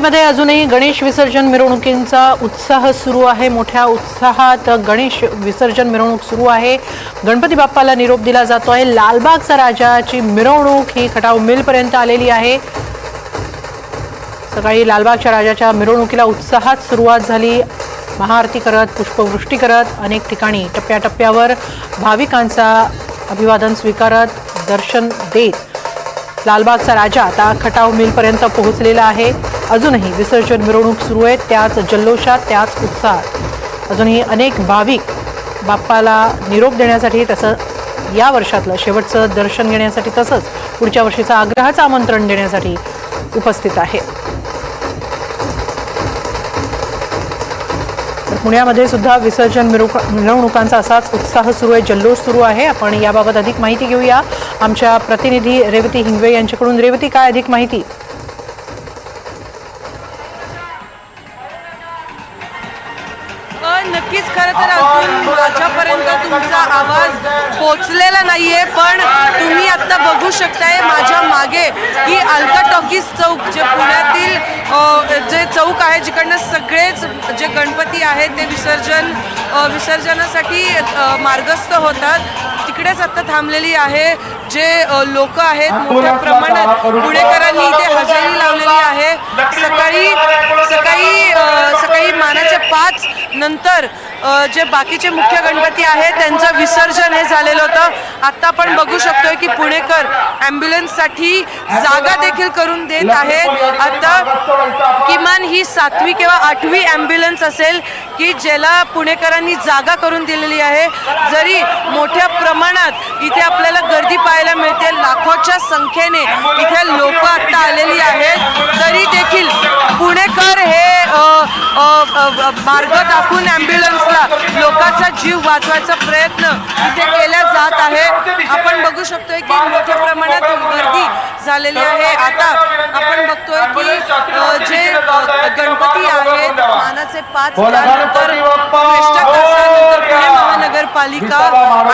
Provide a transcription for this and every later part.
मुंबईमध्ये अजूनही गणेश विसर्जन मिरवणुकींचा उत्साह सुरू आहे. मोठ्या उत्साहात गणेश विसर्जन मिरवणूक सुरू आहे. गणपती बाप्पाला निरोप दिला जातो आहे लालबागचा राजाची मिरवणूक ही खटाव मिलपर्यंत आलेली आहे. सकाळी लालबागच्या राजाच्या मिरवणुकीला उत्साहात सुरुवात झाली. महाआरती करत पुष्पवृष्टी करत अनेक ठिकाणी टप्प्याटप्प्यावर भाविकांचा अभिवादन स्वीकारत दर्शन देत लालबागचा राजा आता खटाव मिलपर्यंत पोहोचलेला आहे. अजूनही विसर्जन मिरवणूक सुरू आहे त्याच जल्लोषात त्याच उत्साहात. अजूनही अनेक भाविक बाप्पाला निरोप देण्यासाठी तसं या वर्षातलं शेवटचं दर्शन घेण्यासाठी तसंच पुढच्या वर्षीचं आग्रहाचं आमंत्रण देण्यासाठी उपस्थित आहे. पुण्यामध्ये सुद्धा विसर्जन मिरवणुका मिरवणुकांचा असाच उत्साह सुरू आहे जल्लोष सुरू आहे. आपण याबाबत अधिक माहिती घेऊया. आमच्या प्रतिनिधी रेवती हिंगवे यांच्याकडून. रेवती काय अधिक माहिती? तर अजून माझ्यापर्यंत तुमचा आवाज पोचलेला नाहीये पण तुम्ही आता बघू शकताय माझ्या मागे ही अल्का टॉकीज चौक जे पुण्यातील जे चौक आहे जिकडनं सगळेच जे गणपती आहेत ते विसर्जन विसर्जनासाठी मार्गस्थ होतात. तिकडेच आता थांबलेली आहे जे लोक आहेत मोठ्या प्रमाणात पुणेकरांनी इथे हजेरी लावलेली आहे. सकाळी सकाळी सकाळी मानाचे पाच नंतर जे बाकीचे मुख्य गणपती आहेत त्यांचं विसर्जन हे झालेलं होतं. आत्ता आपण बघू शकतोय की पुणेकर ॲम्ब्युलन्ससाठी जागा देखील करून देत आहेत. आता किमान ही सातवी किंवा आठवी ॲम्ब्युलन्स असेल की ज्याला पुणेकरांनी जागा करून दिलेली आहे. जरी मोठ्या प्रमाणात इथे आपल्याला गर्दी पाहायला मिळते लाखोच्या संख्येने इथे लोक आता आलेली आहेत. तरी देखील पुणेकर हे मार्ग दाखवून ॲम्ब्युलन्सला लोकांचा जीव वाचवायचा प्रयत्न इथे केला जात आहे. आपण बघू शकतोय की मोठ्या प्रमाणात गर्दी झालेली आहे. आता आपण बघतोय की जे गणपती आहेत मानाचे पाच त्यानंतर पुणे महानगरपालिका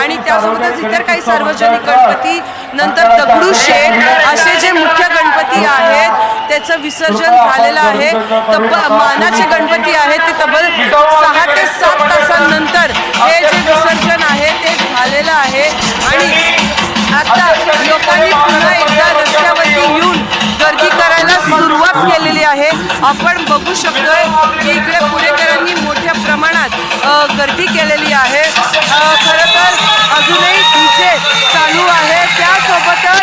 आणि त्यासोबतच इतर काही सार्वजनिक गणपती नंतर दगडूशेठ असे जे मुख्य गणपती आहेत त्याचं विसर्जन झालेलं आहे. तब्बल मानाचे गणपती आहेत ते तब्बल सहा ते सात तासांनंतर हे जे विसर्जन आहे ते झालेलं आहे. आणि आता लोकांनी पुन्हा एकदा रस्त्यावरती येऊन गर्दी करायला सुरुवात केलेली आहे. आपण बघू शकतोय की इकडे पुणेकरांनी मोठ्या प्रमाणात गर्दी केलेली आहे. खरं तर अजूनही डीजे चालू आहे. त्यासोबतच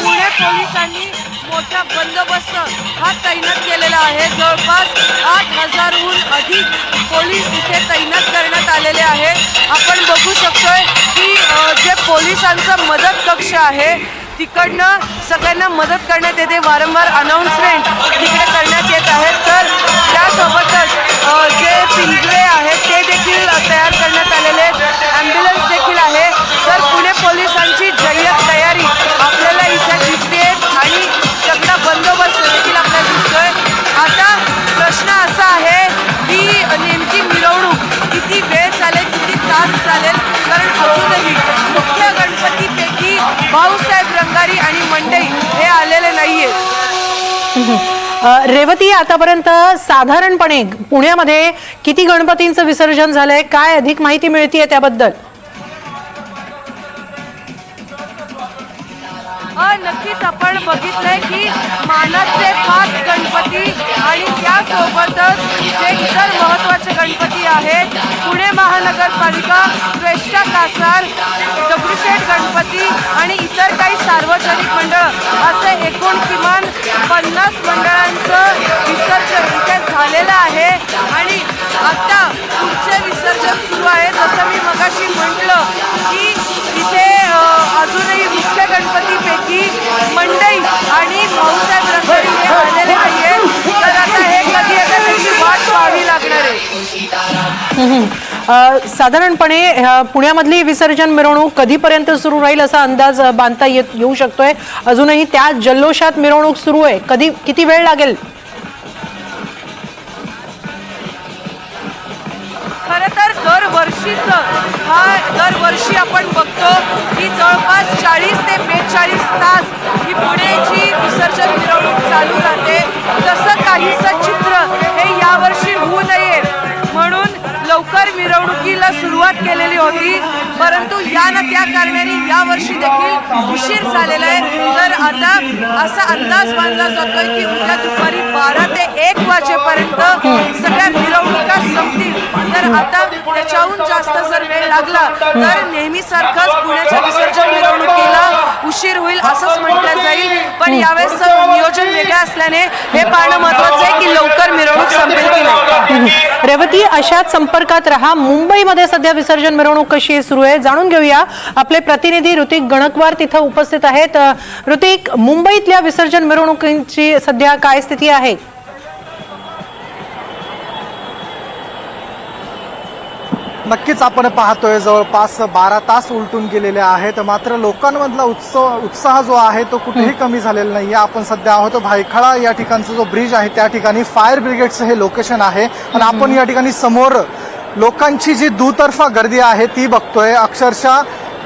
पुणे पोलिसांनी मोठा बंदोबस्त हा तैनात केलेला आहे. जवळपास आठ हजारहून अधिक पोलीस इथे तैनात करण्यात आलेले आहे. आपण बघू शकतोय की जे पोलिसांचं मदत कक्ष आहे तिकडनं सगळ्यांना मदत करण्यात येते. वारंवार अनाऊन्समेंट तिकडे करण्यात येत आहेत तर रेवती आतापर्यंत साधारणपणे पुण्यामध्ये किती गणपतींचं विसर्जन झालंय? काय अधिक माहिती मिळतीये त्याबद्दल? नक्कीच आपण बघितलंय की मानाचे पाच गणपती आणि त्यासोबतच जे इतर महत्त्व आहेत पुणे महानगरपालिका श्रेष्ठा कासार दगडूशेठ गणपती आणि इतर काही सार्वजनिक मंडळ असे एकूण किमान पन्नास मंडळांचं विसर्जन इथे झालेलं आहे. आणि आता पुढचे विसर्जन सुरू आहे. जसं मी मगाशी म्हटलं की इथे अजूनही मुख्य गणपतीपैकी मंडई आणि भाऊसाहेब रंगारी हे आलेले नाही नाहीये. तर आता हे कधी आता त्यांची वाट पाहावी लागणार आहे. साधारणपणे पुण्यामधली विसर्जन मिरवणूक कधीपर्यंत सुरू राहील असा अंदाज बांधता येत येऊ शकतोय. अजूनही त्या जल्लोषात मिरवणूक सुरू आहे. कधी किती वेळ लागेल? वर्षी आपण बघतो की जवळपास चाळीस ते बेचाळीस तास ही पुण्याची विसर्जन मिरवणूक चालू राहते. तसं काहीसं चित्र हे यावर्षी होऊ नये लवकर मिरवणुकीला सुरुवात केलेली होती. परंतु या न त्या कारणाने यावर्षी देखील उशीर झालेला आहे. तर आता असा अंदाज बांधला जातोय की उद्या दुपारी बारा ते एक वाजेपर्यंत सगळ्या मिरवणुका संपतील. तर आता त्याच्याहून जास्त जर वेळ लागला तर नेहमीसारखंच पुण्याच्या विसर्जन मिरवणुकीला उशीर होईल असंच म्हटलं जाईल. पण यावेळेस नियोजन वेगळं असल्याने हे पाहणं महत्वाचं आहे की लवकर मिरवणूक संपेल की नाही? रेवती अशाच संपर्कात रहा. मुंबईमध्ये सध्या विसर्जन मिरवणूक कशी सुरू आहे जाणून घेऊया. आपले प्रतिनिधी ऋतिक गणकवार तिथं उपस्थित आहेत. ऋतिक मुंबईतल्या विसर्जन मिरवणुकीची सध्या काय स्थिती आहे? नक्कीच आपण पाहतोय जवळपास बारा तास उलटून गेलेले आहेत. मात्र लोकांमधला उत्सव उत्साह जो आहे तो कुठेही कमी झालेला नाहीये. आपण सध्या आहोत भायखळा या ठिकाणचा जो ब्रिज आहे त्या ठिकाणी फायर ब्रिगेडचं हे लोकेशन आहे. आणि आपण या ठिकाणी समोर लोकांची जी दुतर्फा गर्दी आहे ती बघतोय. अक्षरशः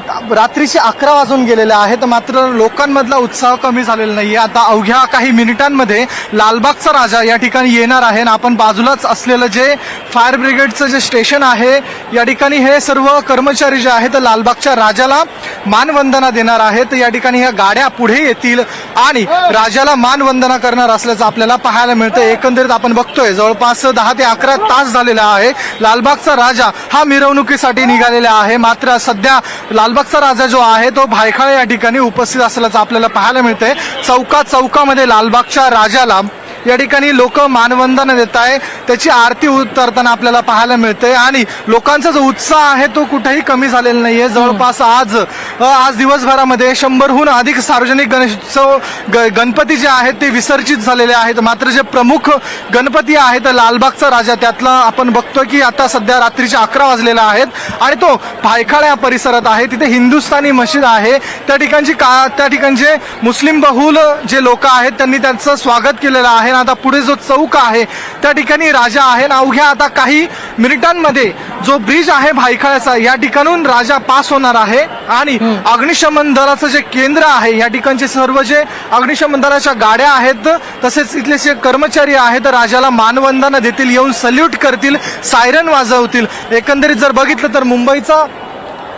रात्रीचे अकरा वाजून गेलेले आहेत मात्र लोकांमधला उत्साह कमी झालेला नाहीये. आता अवघ्या काही मिनिटांमध्ये लालबागचा राजा या ठिकाणी येणार आहे आणि आपण बाजूलाच असलेलं जे फायर ब्रिगेडचं जे स्टेशन आहे या ठिकाणी हे सर्व कर्मचारी जे आहेत लालबागच्या राजाला मानवंदना देणार आहेत. या ठिकाणी ह्या गाड्या पुढे येतील आणि राजाला मानवंदना करणार असल्याचं आपल्याला पाहायला मिळतं एकंदरीत आपण बघतोय जवळपास दहा ते अकरा तास झालेला आहे. लालबागचा राजा हा मिरवणुकीसाठी निघालेला आहे. मात्र सध्या लाल लालबागचा राजा जो आहे तो भायखळा या ठिकाणी उपस्थित असल्याचं आपल्याला पाहायला मिळतंय. चौका चौकामध्ये लालबागच्या राजाला या ठिकाणी लोक मानवंदना देत आहे त्याची आरती उतरताना आपल्याला पाहायला मिळते. आणि लोकांचा जो उत्साह आहे तो कुठेही कमी झालेला नाहीये. जवळपास आज आज दिवसभरामध्ये शंभरहून अधिक सार्वजनिक गणेशोत्सव ग- गणपती जे आहेत ते विसर्जित झालेले आहेत. मात्र जे प्रमुख गणपती आहेत लालबागचा राजा त्यातला आपण बघतोय की आता सध्या रात्रीचे अकरा वाजलेला आहेत. आणि तो भायखळा या परिसरात आहे. तिथे हिंदुस्थानी मशीद आहे. त्या ठिकाणची का त्या ठिकाणचे मुस्लिम बहुल जे लोक आहेत त्यांनी त्यांचं स्वागत केलेलं आहे. आणि आता पुढे जो चौक आहे त्या ठिकाणी राजा आहे आणि अवघ्या आता काही मिनिटांमध्ये जो ब्रिज आहे भायखळ्याचा या ठिकाणून राजा पास होणार आहे. आणि अग्निशमन दलाचं जे केंद्र आहे या ठिकाणचे सर्व जे अग्निशमन दलाच्या गाड्या आहेत तसेच इथले जे कर्मचारी आहेत राजाला मानवंदना देतील येऊन सल्यूट करतील सायरन वाजवतील. एकंदरीत जर बघितलं तर मुंबईचा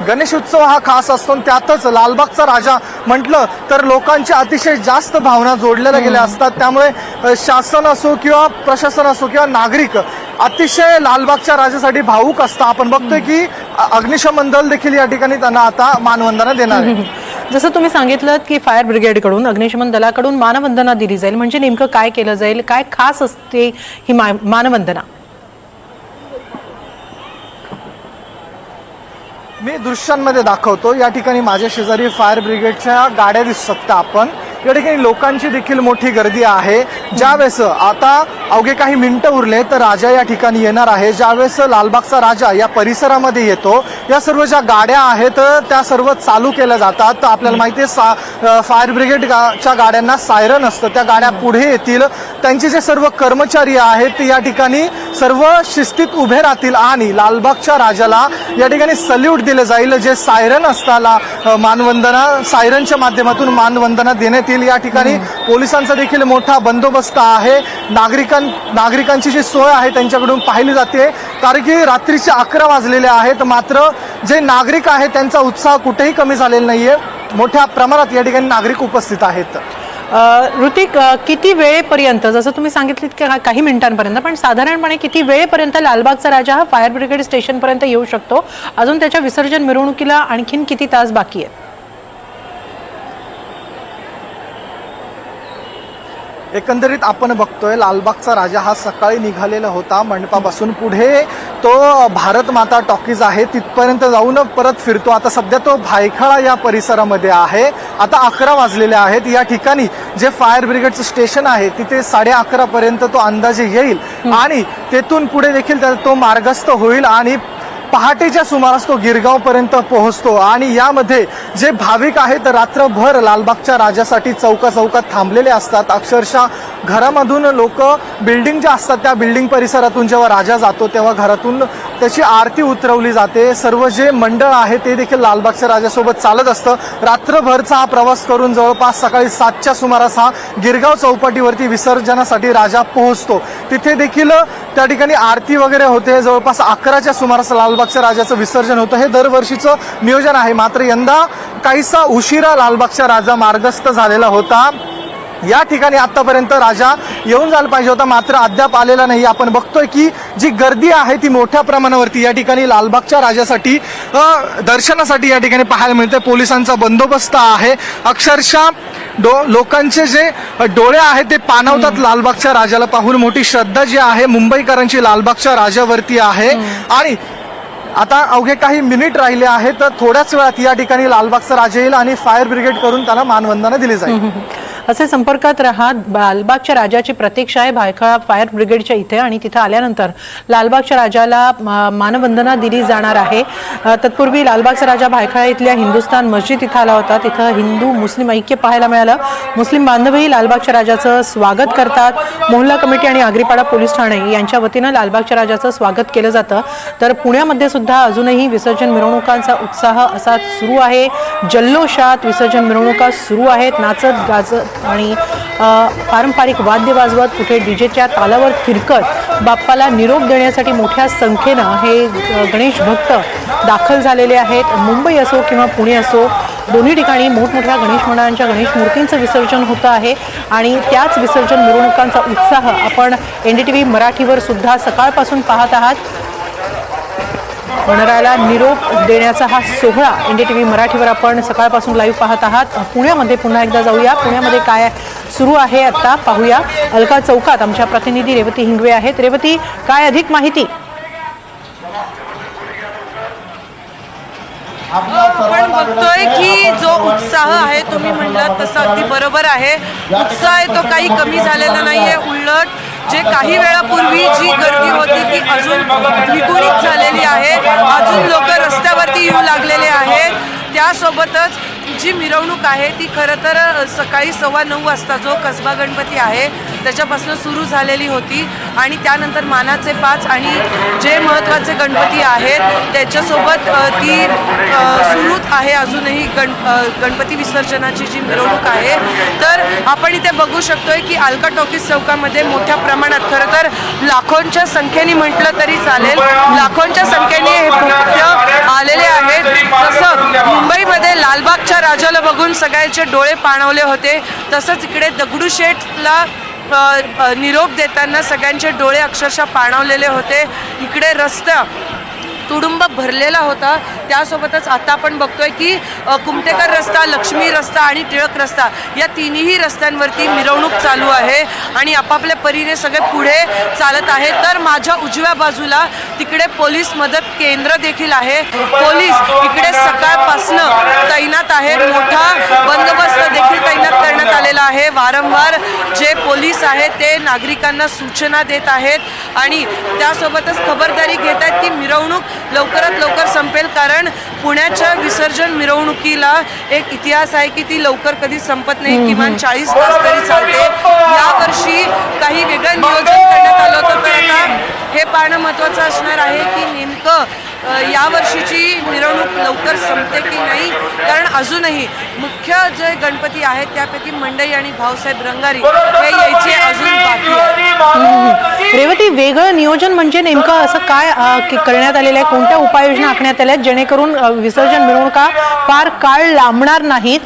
गणेशोत्सव हा खास असतो आणि त्यातच लालबागचा राजा म्हटलं तर लोकांची अतिशय जास्त भावना जोडलेल्या गेल्या असतात. त्यामुळे शासन असो किंवा प्रशासन असो किंवा नागरिक अतिशय लालबागच्या राजासाठी भावूक असतं. आपण बघतोय की अग्निशमन दल देखील या ठिकाणी त्यांना आता मानवंदना देणार आहे. जसं तुम्ही सांगितलं की फायर ब्रिगेडकडून अग्निशमन दलाकडून मानवंदना दिली जाईल. म्हणजे नेमकं काय केलं जाईल? काय खास असते ही मानवंदना? मी दृश्यांमध्ये दाखवतो. या ठिकाणी माझ्या शेजारी फायर ब्रिगेडच्या गाड्या दिसू शकता आपण. या ठिकाणी लोकांची देखील मोठी गर्दी आहे. ज्यावेळेस आता अवघे काही मिनिटं उरले तर राजा या ठिकाणी येणार आहे. ज्यावेळेस लालबागचा राजा या परिसरामध्ये येतो या सर्व ज्या गाड्या आहेत त्या सर्व चालू केल्या जातात. तर आपल्याला माहिती आहे सा फायर ब्रिगेडच्या गाड्यांना सायरन असतं. त्या गाड्या पुढे येतील. त्यांचे जे सर्व कर्मचारी आहेत ते या ठिकाणी सर्व शिस्तीत उभे राहतील आणि लालबागच्या राजाला या ठिकाणी सल्यूट दिले जाईल. जे सायरन असताना मानवंदना सायरनच्या माध्यमातून मानवंदना देण्यात येईल. या ठिकाणी पोलिसांचा देखील मोठा बंदोबस्त आहे. नागरिकां नागरिकांची जी सोय आहे त्यांच्याकडून पाहिली जाते. कारण की रात्रीचे अकरा वाजलेले आहेत. मात्र जे नागरिक आहेत त्यांचा उत्साह कुठेही कमी झालेला नाहीये. मोठ्या प्रमाणात या ठिकाणी नागरिक उपस्थित आहेत. ऋतिक किती वेळेपर्यंत जसं तुम्ही सांगितलीत की हा काही मिनिटांपर्यंत पण साधारणपणे किती वेळेपर्यंत लालबागचा राजा हा फायर ब्रिगेड स्टेशनपर्यंत येऊ शकतो? अजून त्याच्या विसर्जन मिरवणुकीला आणखीन किती तास बाकी आहेत? एकंदरीत आपण बघतोय लालबागचा राजा हा सकाळी निघालेला होता मंडपापासून पुढे. तो भारत माता टॉकीज आहे तिथपर्यंत जाऊन परत फिरतो. आता सध्या तो भायखळा या परिसरामध्ये आहे. आता अकरा वाजलेले आहेत. या ठिकाणी जे फायर ब्रिगेडचं स्टेशन आहे तिथे साडे अकरा पर्यंत तो अंदाजे येईल. आणि तेथून पुढे देखील तो मार्गस्थ होईल आणि पहाटेच्या सुमारास तो गिरगावपर्यंत पोहोचतो आणि यामध्ये जे भाविक आहेत रात्रभर लालबागच्या राजासाठी चौका चौकात थांबलेले असतात. अक्षरशः घरामधून लोक बिल्डिंग ज्या असतात त्या बिल्डिंग परिसरातून जेव्हा राजा जातो तेव्हा घरातून त्याची आरती उतरवली जाते सर्व जे मंडळ आहे ते देखील लालबागच्या राजासोबत चालत असतं. रात्रभरचा हा प्रवास करून जवळपास सकाळी सातच्या सुमारास हा गिरगाव चौपाटीवरती विसर्जनासाठी राजा पोहोचतो. तिथे देखील त्या ठिकाणी आरती वगैरे होते. जवळपास अकराच्या सुमारास लालबागच्या राजाचं विसर्जन होतं. हे दरवर्षीचं नियोजन आहे. मात्र यंदा काहीसा उशिरा लालबागच्या राजा मार्गस्थ झालेला होता. या ठिकाणी आतापर्यंत राजा येऊन जायला पाहिजे होता मात्र अद्याप आलेला नाही. आपण बघतोय की जी गर्दी आहे ती मोठ्या प्रमाणावरती या ठिकाणी लालबागच्या राजासाठी दर्शनासाठी या ठिकाणी पाहायला मिळते पोलिसांचा बंदोबस्त आहे. अक्षरशः डो लोकांचे जे डोळे आहेत ते पाणवतात लालबागच्या राजाला पाहून. मोठी श्रद्धा जी आहे मुंबईकरांची लालबागच्या राजावरती आहे. आणि आता अवघे काही मिनिट राहिले आहेत तर थोड्याच वेळात या ठिकाणी लालबागचा राजा येईल आणि फायर ब्रिगेड करून त्याला मानवंदना दिली जाईल. असे संपर्कात राहा लालबागच्या राजाची प्रतीक्षा आहे. भायखळा फायर ब्रिगेडच्या इथे आणि तिथं आल्यानंतर लालबागच्या राजाला मानवंदना दिली जाणार आहे. तत्पूर्वी लालबागचा राजा भायखळा इथल्या हिंदुस्तान मस्जिद इथं आला होता. तिथं हिंदू मुस्लिम ऐक्य पाहायला मिळालं. मुस्लिम बांधवही लालबागच्या राजाचं स्वागत करतात. मोहल्ला कमिटी आणि आग्रीपाडा पोलीस ठाणे यांच्या वतीनं लालबागच्या राजाचं स्वागत केलं जातं. तर पुण्यामध्ये सुद्धा अजूनही विसर्जन मिरवणुकांचा उत्साह असा सुरू आहे. जल्लोषात विसर्जन मिरवणुका सुरू आहेत. नाचत गाजत आणि पारंपरिक वाद्य वाजवत कुठे डीजेच्या तालावर थिरकत बाप्पाला निरोप देण्यासाठी मोठ्या संख्येनं हे गणेश भक्त दाखल झालेले आहेत. मुंबई असो किंवा पुणे असो दोन्ही ठिकाणी मोठमोठ्या गणेश मंडळांच्या गणेश मूर्तींचं विसर्जन होतं आहे. आणि त्याच विसर्जन मिरवणुकांचा उत्साह आपण एन डी टी व्ही मराठीवर सुद्धा सकाळपासून पाहत आहात. गणरायाला निरोप देण्याचा हा सोहळा एन डी टी व्ही मराठीवर आपण सकाळपासून लाईव्ह पाहत आहात. पुण्यामध्ये पुन्हा एकदा जाऊया. पुण्यामध्ये काय सुरू आहे आता पाहूया. अलका चौकात आमच्या प्रतिनिधी रेवती हिंगवे आहेत. रेवती काय अधिक माहिती? आपण बघतोय की जो उत्साह आहे तुम्ही म्हणलात तसं अगदी बरोबर आहे. उत्साह आहे तो काही कमी झालेला नाहीये उलट जे काही वेळापूर्वी जी गर्दी होती ती अजून द्विगुणित झालेली आहे. अजून लोक रस्त्यावरती येऊ लागलेले आहेत. त्यासोबतच जी मिरवणूक आहे ती खरं तर सकाळी सव्वा नऊ वाजता जो कसबा गणपती आहे त्याच्यापासून सुरू झालेली होती आणि त्यानंतर मानाचे पाच आणि जे महत्त्वाचे गणपती आहेत त्याच्यासोबत ती सुरूच आहे अजूनही गण गणपती विसर्जनाची जी मिरवणूक आहे. तर आपण इथे बघू शकतोय की अल्का टॉकीज चौकामध्ये मोठ्या प्रमाणात खरं तर लाखोंच्या संख्येने म्हटलं तरी चालेल. लाखोंच्या संख्येने हे भक्त आलेले आहेत. मुंबईमध्ये लालबागच्या राजाला बघून सगळ्यांचे डोळे पाणवले होते. तसंच इकडे दगडूशेठला निरोप देताना सगळ्यांचे डोळे अक्षरशः पाणवलेले होते. इकडे रस्ता तुडुंब भरलेला होता. त्यासोबतच आता आपण बघतोय की कुमटेकर रस्ता लक्ष्मी रस्ता आणि टिळक रस्ता या तिन्ही रस्त्यांवरती मिरवणूक चालू आहे आणि आपापल्या परीने सगळे पुढे चालत आहे तर माझ्या उजव्या बाजूला तिकडे पोलीस मदत केंद्र देखील आहे. पोलीस इकडे सकाळपासनं तैनात आहेत. मोठा बंदोबस्त देखील तैनात करण्यात आलेला आहे. वारंवार जे पोलीस आहेत ते नागरिकांना सूचना देत आहेत आणि त्यासोबतच खबरदारी घेत आहेत की मिरवणूक लवकरात लवकर संपेल कारण पुण्याच्या विसर्जन मिरवणुकीला एक इतिहास आहे की ती लवकर कधी संपत नाही. किमान चाळीस तास तरी चालते. यावर्षी काही वेगळं नियोजन करण्यात आलं होतं तर आता हे पाहणं महत्त्वाचं असणार आहे की नेमकं यावर्षीची मिरवणूक लवकर संपते की नाही? कारण अजूनही मुख्य जे गणपती आहेत त्यापैकी मंडई आणि भाऊसाहेब रंगारी हे यायचे अजून बाकी रेवती वेगळं नियोजन म्हणजे नेमकं असं काय करण्यात आलेलं आहे? कोणत्या उपाययोजना आखण्यात आल्या आहेत जेणेकरून विसर्जन मिरवणुका फार काळ लांबणार नाहीत?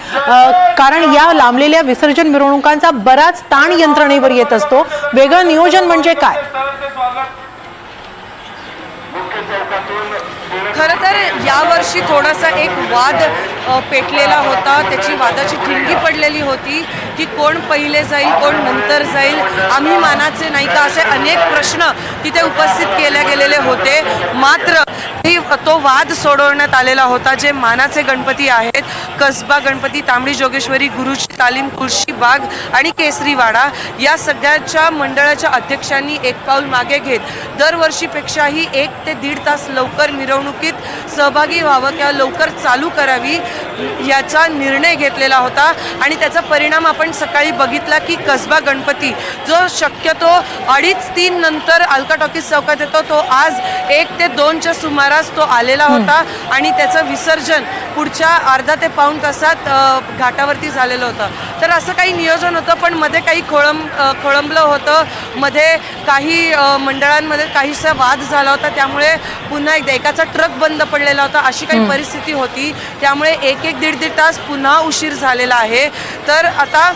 कारण या लांबलेल्या विसर्जन मिरवणुकांचा बराच ताण यंत्रणेवर येत असतो. वेगळं नियोजन म्हणजे काय? खरं तर यावर्षी थोडासा एक वाद पेटलेला होता. त्याची वादाची ठिणगी पडलेली होती की कोण पहिले जाईल कोण नंतर जाईल. आम्ही मानाचे नाही का असे अनेक प्रश्न तिथे उपस्थित केले गेलेले होते. मात्र तो वाद सोडवण्यात आलेला होता. जे मानाचे गणपती आहेत कसबा गणपती तांबडी जोगेश्वरी गुरुजी तालीम तुळशी बाग आणि केसरीवाडा या सगळ्याच्या मंडळाच्या अध्यक्षांनी एक पाऊल मागे घेत दरवर्षीपेक्षाही एक ते दीड तास लवकर मिरवणुकीत सहभागी व्हावं किंवा लवकर चालू करावी याचा निर्णय घेतलेला होता. आणि त्याचा परिणाम आपण सकाळी बघितला की कसबा गणपती जो शक्यतो अडीच तीन नंतर अल्का टॉकीज चौकात येतो तो आज एक ते दोनच्या सुमारास तो आलेला होता. आणि त्याचं विसर्जन पुढच्या अर्धा ते पाऊण तासात घाटावरती झालेलं होतं. तर असं काही नियोजन होतं पण मध्ये काही खोळंब खोळंबलं होतं. मध्ये काही मंडळांमध्ये काहीसा वाद झाला होता. त्यामुळे पुन्हा एकदा एकाचा ट्रक बंद पडलेला होता. अशी काही परिस्थिती होती. त्यामुळे एक एक दीड दीड तास पुन्हा उशीर झालेला आहे. तर आता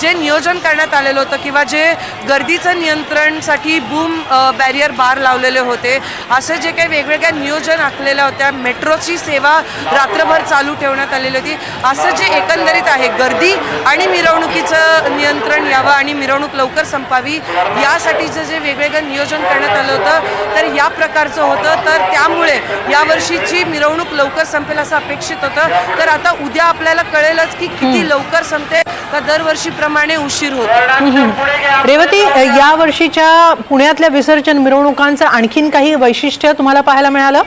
जे नियोजन करण्यात आलेलं होतं किंवा जे गर्दीचं नियंत्रणसाठी बूम बॅरियर बार लावलेले होते असे जे काही वेगवेगळ्या नियोजन आखलेल्या होत्या मेट्रोची सेवा रात्रभर चालू ठेवण्यात आलेली होती. असं जे एकंदरीत आहे गर्दी आणि मिरवणुकीचं नियंत्रण यावं आणि मिरवणूक लवकर संपावी यासाठीचं जे वेगवेगळं नियोजन करण्यात आलं होतं तर या प्रकारचं होतं. तर त्यामुळे यावर्षीची मिरवणूक लवकर संपेल असं अपेक्षित होतं. तर आता उद्या आपल्याला कळेलच की किती लवकर संपते. का दरवर्षीप्रमाणे उशीर होतो. रेवती या वर्षीच्या पुण्यातल्या विसर्जन मिरवणुकांचं आणखीन काही वैशिष्ट्य तुम्हाला पाहायला मिळालं?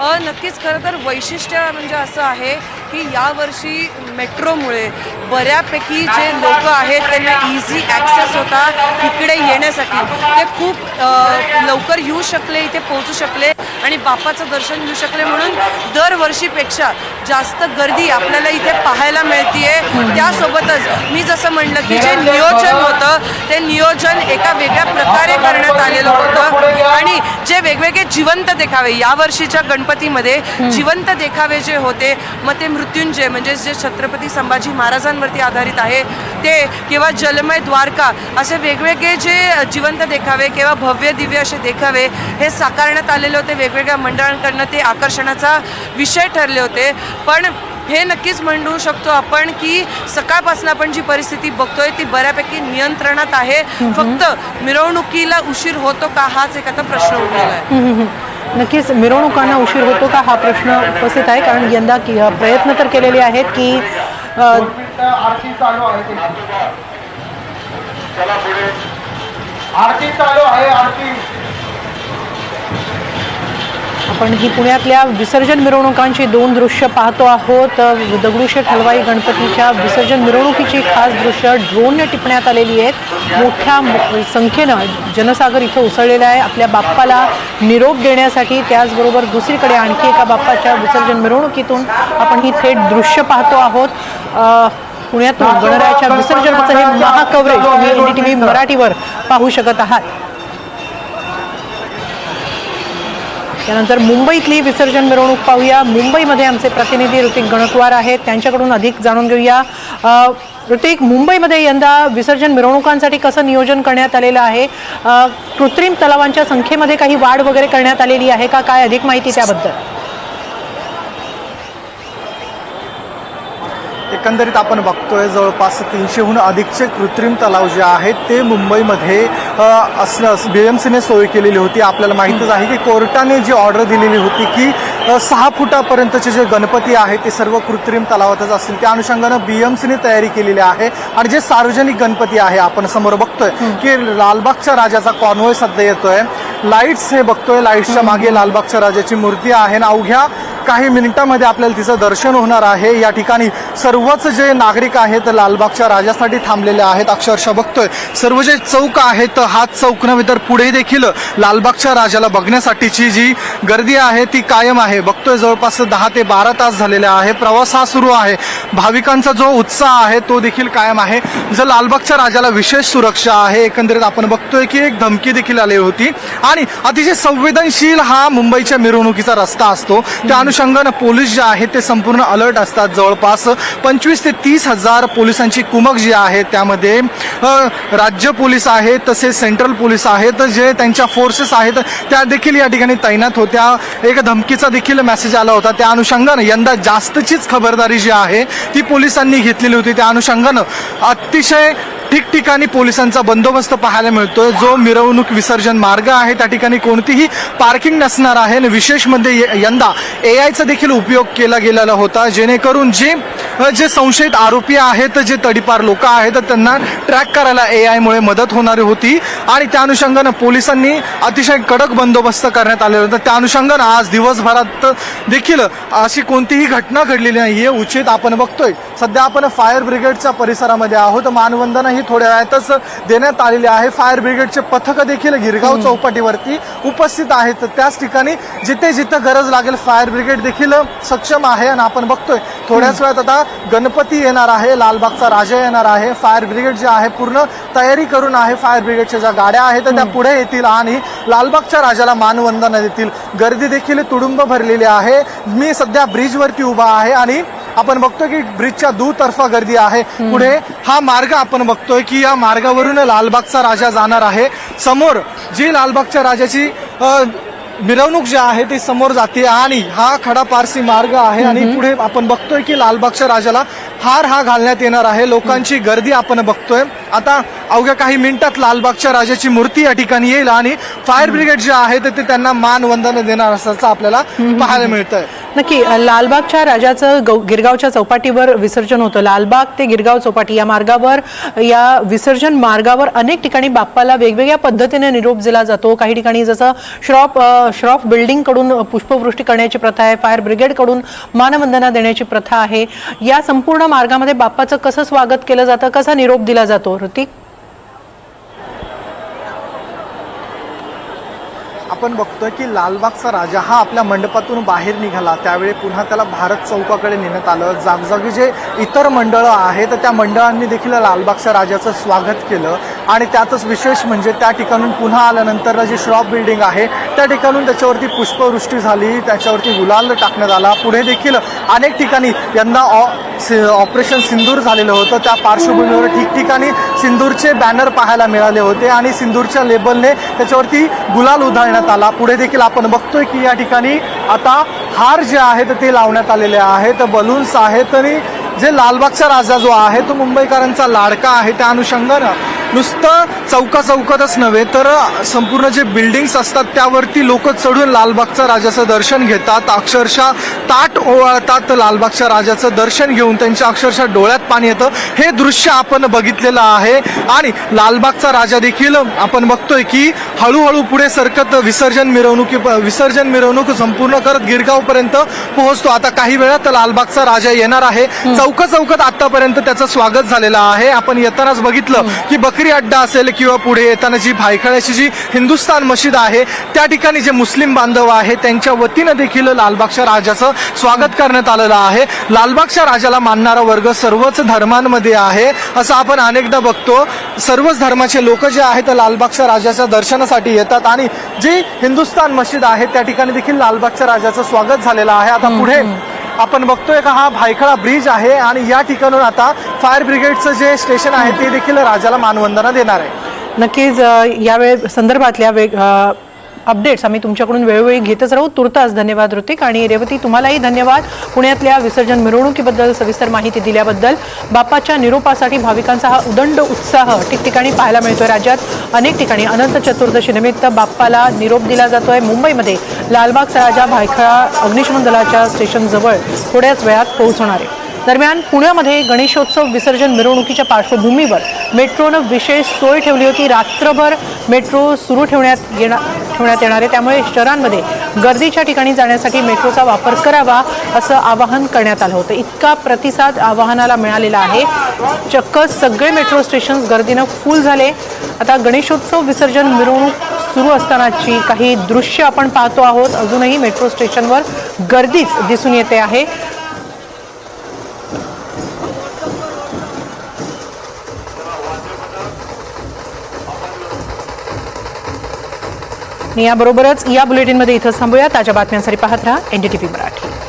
नक्कीच खरं तर वैशिष्ट्य म्हणजे असं आहे की यावर्षी मेट्रोमुळे बऱ्यापैकी जे लोक आहेत त्यांना इझी ॲक्सेस होता इकडे येण्यासाठी. ते खूप लवकर येऊ शकले इथे पोहोचू शकले आणि बापाचं दर्शन घेऊ शकले म्हणून दरवर्षीपेक्षा जास्त गर्दी आपल्याला इथे पाहायला मिळतीये. त्यासोबतच मी जसं म्हणलं की जे नियोजन होतं ते नियोजन एका वेगळ्या प्रकारे करण्यात आलेलं होतं. आणि जे वेगवेगळे जिवंत देखावे यावर्षीच्या गणपतीमध्ये जिवंत देखावे जे होते मग ते मृत्युंजय म्हणजे जे छत्रपती संभाजी महाराजांवरती आधारित आहे ते किंवा जलमय द्वारका असे वेगवेगळे जे जिवंत देखावे किंवा भव्य दिव्य असे देखावे हे साकारण्यात आलेले होते वेगवेगळ्या मंडळांकडनं ते आकर्षणाचा विषय ठरले होते. पण हे नक्कीच म्हणू शकतो आपण की सकाळपासून आपण जी परिस्थिती बघतोय ती बऱ्यापैकी नियंत्रणात आहे. फक्त मिरवणुकीला उशीर होतो का हाच एक आता प्रश्न उरलेला आहे. नक्कीच मिरवणुकांना उशीर होतो का हा प्रश्न उपस्थित आहे. कारण यंदा की प्रयत्न तर केलेले आहेत की आरती चालू आहे चला पुढे. आरती चालू आहे आरती आपण ही पुण्यातल्या विसर्जन मिरवणुकांची दोन दृश्य पाहतो आहोत. दगडूशेठ हलवाई गणपतीच्या विसर्जन मिरवणुकीची खास दृश्य ड्रोनने टिपण्यात आलेली आहेत. मोठ्या संख्येनं जनसागर इथं उसळलेलं आहे. आपल्या बाप्पाला निरोप देण्यासाठी त्याचबरोबर दुसरीकडे आणखी एका बाप्पाच्या विसर्जन मिरवणुकीतून आपण ही थेट दृश्य पाहतो आहोत. पुण्यातून गणरायाच्या विसर्जनाचं हे महाकवरेज तुम्ही एन डी टी व्ही मराठीवर पाहू शकत आहात. त्यानंतर मुंबईतली विसर्जन मिरवणूक पाहूया. मुंबईमध्ये आमचे प्रतिनिधी ऋतिक गणकवार आहेत. त्यांच्याकडून अधिक जाणून घेऊया. ऋतिक मुंबईमध्ये यंदा विसर्जन मिरवणुकांसाठी कसं नियोजन करण्यात आलेलं आहे? कृत्रिम तलावांच्या संख्येमध्ये काही वाढ वगैरे करण्यात आलेली आहे का? काय अधिक माहिती त्याबद्दल? एकंदरीत आपण बघतोय जवळपास तीनशेहून अधिकचे कृत्रिम तलाव जे आहेत ते मुंबईमध्ये अ, असं बी एम सीने सोय केलेली होती. आपल्याला माहीतच आहे की कोर्टाने जी ऑर्डर दिलेली होती की सहा फुटापर्यंतचे जे गणपती आहेत ते सर्व कृत्रिम तलावातच असतील. त्या अनुषंगानं बी एम सीने तयारी केलेली आहे. आणि जे सार्वजनिक गणपती आहे आपण समोर बघतोय की लालबागच्या राजाचा कॉन्वॉय सध्या येतोय. लाईट्स हे बघतोय लाईट्सच्या मागे लालबागच्या राजाची मूर्ती आहे. आणि अवघ्या काही मिनिटांमध्ये आपल्याला तिचं दर्शन होणार आहे. या ठिकाणी सर्वच जे नागरिक आहेत लालबागच्या राजासाठी थांबलेले आहेत. अक्षरशः बघतोय सर्व जे चौक आहेत हाच चौक नव्हे तर पुढे देखील लालबागच्या राजाला बघण्यासाठीची जी गर्दी आहे ती कायम आहे. बघतोय जवळपास दहा ते बारा तास झालेले आहे. प्रवास हा सुरू आहे. भाविकांचा जो उत्साह आहे तो देखील कायम आहे. जर लालबागच्या राजाला विशेष सुरक्षा आहे एकंदरीत आपण बघतोय की एक धमकी देखील आली होती. आणि अतिशय संवेदनशील हा मुंबईच्या मिरवणुकीचा रस्ता असतो. त्या अनुषंगानं पोलीस जे आहेत ते संपूर्ण अलर्ट असतात. जवळपास पंचवीस ते तीस हजार पोलिसांची कुमक जी आहे त्यामध्ये राज्य पोलीस आहेत तसेच सेंट्रल पोलीस आहेत जे त्यांच्या फोर्सेस आहेत त्या देखील या ठिकाणी तैनात होत्या. एक धमकीचा देखील मेसेज आला होता. त्या अनुषंगानं यंदा जास्तचीच खबरदारी जी आहे ती पोलिसांनी घेतलेली होती. त्या अनुषंगानं अतिशय ठिकठिकाणी पोलिसांचा बंदोबस्त पाहायला मिळतोय. जो मिरवणूक विसर्जन मार्ग आहे त्या ठिकाणी कोणतीही पार्किंग नसणार आहे आणि विशेष म्हणजे य- यंदा ए आयचा देखील उपयोग केला गेलेला होता. जेणेकरून जे जे संशयित आरोपी आहेत जे तडीपार लोक आहेत त्यांना ट्रॅक करायला ए आयमुळे मदत होणारी होती. आणि त्या अनुषंगानं पोलिसांनी अतिशय कडक बंदोबस्त करण्यात आलेला होता. त्या अनुषंगानं आज दिवसभरात देखील अशी कोणतीही घटना घडलेली नाही आहे उचित आपण बघतोय. सध्या आपण फायर ब्रिगेडच्या परिसरामध्ये आहोत. मानवंदना ही थोड्या वेळातच देण्यात आलेली आहे. फायर ब्रिगेडचे पथक देखील गिरगाव चौपाटीवरती उपस्थित आहेत. त्याच ठिकाणी जिथे जिथे गरज लागेल फायर ब्रिगेड देखील सक्षम आहे आणि आपण बघतोय थोड्याच वेळात आता गणपती येणार आहे लालबागचा राजा येणार आहे फायर ब्रिगेड जे आहे पूर्ण तयारी करून आहे फायर ब्रिगेडच्या ज्या गाड्या आहेत त्या पुढे येतील आणि लालबागच्या राजाला मानवंदना देतील. गर्दी देखील तुडुंब भरलेली आहे. मी सध्या ब्रिजवरती उभा आहे आणि आपण बघतोय की ब्रिजच्या दुतर्फा गर्दी आहे. पुढे हा मार्ग आपण बघतोय की या मार्गावरून लालबागचा राजा जाणार आहे. समोर जी लालबागच्या राजाची मिरवणूक जी आहे ती समोर जाते आणि हा खडा पारसी मार्ग आहे आणि पुढे आपण बघतोय की लालबागच्या राजाला हार हा घालण्यात येणार आहे. लोकांची गर्दी आपण बघतोय. आता अवघ्या काही मिनिटात लालबागच्या राजाची मूर्ती या ठिकाणी येईल आणि फायर ब्रिगेड जे आहे ते त्यांना मान वंदन देणार असल्याचं आपल्याला पाहायला मिळतंय. नक्की लालबागच्या राजाचं गिरगावच्या चौपाटीवर विसर्जन होतं. लालबाग ते गिरगाव चौपाटी या मार्गावर या विसर्जन मार्गावर अनेक ठिकाणी बाप्पाला वेगवेगळ्या पद्धतीने निरोप दिला जातो. काही ठिकाणी जसं श्रॉफ श्रॉप श्रॉफ बिल्डिंगकडून पुष्पवृष्टी करण्याची प्रथा आहे. फायर ब्रिगेडकडून मानवंदना देण्याची प्रथा आहे. या संपूर्ण मार्गामध्ये बाप्पाचं कसं स्वागत केलं जातं कसा निरोप दिला जातो ऋतिक? आपण बघतोय की लालबागचा राजा हा आपल्या मंडपातून बाहेर निघाला. त्यावेळी पुन्हा त्याला भारत चौकाकडे नेण्यात आलं. जागजागी जे इतर मंडळं आहेत त्या मंडळांनी देखील लालबागच्या राजाचं स्वागत केलं. आणि त्यातच विशेष म्हणजे त्या ठिकाणून पुन्हा आल्यानंतर जी श्रॉप बिल्डिंग आहे त्या ठिकाणून त्याच्यावरती पुष्पवृष्टी झाली त्याच्यावरती गुलाल टाकण्यात आला. पुढे देखील अनेक ठिकाणी यंदा ऑ- सि- ऑपरेशन सिंदूर झालेलं होतं. त्या पार्श्वभूमीवर ठिकठिकाणी सिंदूरचे बॅनर पाहायला मिळाले होते आणि सिंदूरच्या लेबलने त्याच्यावरती गुलाल उधळण्यात आला. पुढे देखील आपण बघतोय की या ठिकाणी आता हार जे आहेत ते लावण्यात आलेले आहेत. बलून्स आहेत आणि जे लालबागचा राजा जो आहे तो मुंबईकरांचा लाडका आहे. त्या अनुषंगानं नुसतं चौका चौकातच नव्हे तर संपूर्ण जे बिल्डिंग्स असतात त्यावरती लोक चढून लालबागच्या राजाचं दर्शन घेतात. अक्षरशः ताट ओवाळतात लालबागच्या राजाचं दर्शन घेऊन त्यांच्या अक्षरशः डोळ्यात पाणी येतं. हे दृश्य आपण बघितलेलं आहे. आणि लालबागचा राजा देखील आपण बघतोय की हळूहळू पुढे सरकत विसर्जन मिरवणुकी विसर्जन मिरवणूक संपूर्ण करत गिरगावपर्यंत पोहोचतो. आता काही वेळात लालबागचा राजा येणार आहे. चौका चौकात आतापर्यंत त्याचं स्वागत झालेलं आहे. आपण येतानाच बघितलं की बकरी अड्डा असेल किंवा पुढे येताना जी भायखळ्याची जी हिंदुस्थान मशीद आहे त्या ठिकाणी जे मुस्लिम बांधव आहे त्यांच्या वतीनं देखील लालबागच्या राजाचं स्वागत करण्यात आलेलं आहे. लालबागच्या राजाला मानणारा वर्ग सर्वच धर्मांमध्ये आहे असं आपण अनेकदा बघतो. सर्वच धर्माचे लोक जे आहेत लालबागच्या राजाच्या दर्शनासाठी येतात आणि जी हिंदुस्थान मशीद आहे त्या ठिकाणी देखील लालबागच्या राजाचं स्वागत झालेलं आहे. आता पुढे आपण बघतोय का हा भायखळा ब्रिज आहे आणि या ठिकाणून आता फायर ब्रिगेडचं जे स्टेशन आहे ते देखील राजाला मानवंदना देणार आहे. नक्कीच यावेळेस संदर्भातल्या वेग अपडेट्स आम्ही तुमच्याकडून वेळोवेळी घेतच राहू. तुर्तास धन्यवाद ऋतिक आणि रेवती तुम्हालाही धन्यवाद. पुण्यातल्या विसर्जन मिरवणुकीबद्दल सविस्तर माहिती दिल्याबद्दल. बाप्पाच्या निरोपासाठी भाविकांचा हा उदंड उत्साह ठिकठिकाणी पाहायला मिळतोय राज्यात. अनेक ठिकाणी अनंत चतुर्दशी निमित्त बाप्पाला निरोप दिला जातोय. मुंबईमध्ये लालबागचा राजा भायखळा अग्निशमन दलाच्या स्टेशनजवळ थोड्याच वेळात पोहोचणार आहे दरम्यान पुण्यामध्ये गणेशोत्सव विसर्जन मिरवणुकीच्या पार्श्वभूमीवर मेट्रोनं विशेष सोय ठेवली होती. रात्रभर मेट्रो सुरू ठेवण्यात येणार ठेवण्यात येणार आहे. त्यामुळे शहरांमध्ये गर्दीच्या ठिकाणी जाण्यासाठी मेट्रोचा वापर करावा असं आवाहन करण्यात आलं होतं. इतका प्रतिसाद आवाहनाला मिळालेला आहे. चक्क सगळे मेट्रो स्टेशन्स गर्दीनं फुल झाले. आता गणेशोत्सव विसर्जन मिरवणूक सुरू असतानाची काही दृश्य आपण पाहतो आहोत. अजूनही मेट्रो स्टेशनवर गर्दीच दिसून येते आहे. याबरोबरच या बुलेटिनमध्ये इथं थांबूया ताज्या बातम्यांसाठी पाहत राहा. एनडीटीव्ही मराठी.